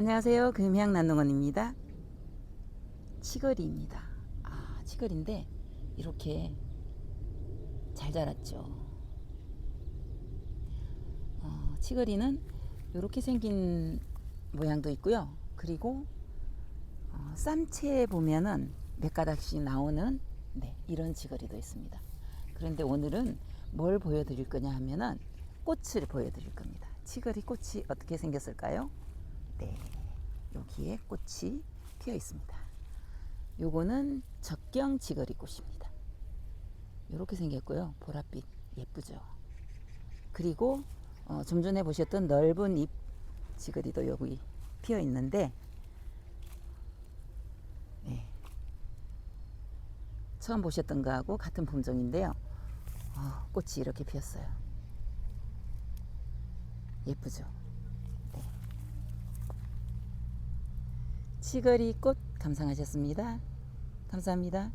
안녕하세요. 금향난농원입니다. 치거리입니다. 아, 치거리인데 이렇게 잘 자랐죠. 어, 치거리는 이렇게 생긴 모양도 있고요. 그리고 어, 쌈채에 보면은 몇 가닥씩 나오는 네, 이런 치거리도 있습니다. 그런데 오늘은 뭘 보여드릴 거냐 하면은 꽃을 보여드릴 겁니다. 치거리 꽃이 어떻게 생겼을까요? 네, 여기에 꽃이 피어 있습니다. 요거는 적경 지거리 꽃입니다. 이렇게 생겼고요. 보랏빛 예쁘죠. 그리고 어, 좀 전에 보셨던 넓은 잎 지거리도 여기 피어 있는데 네. 처음 보셨던 거하고 같은 품종인데요. 어, 꽃이 이렇게 피었어요. 예쁘죠. 치거리 꽃 감상하셨습니다. 감사합니다.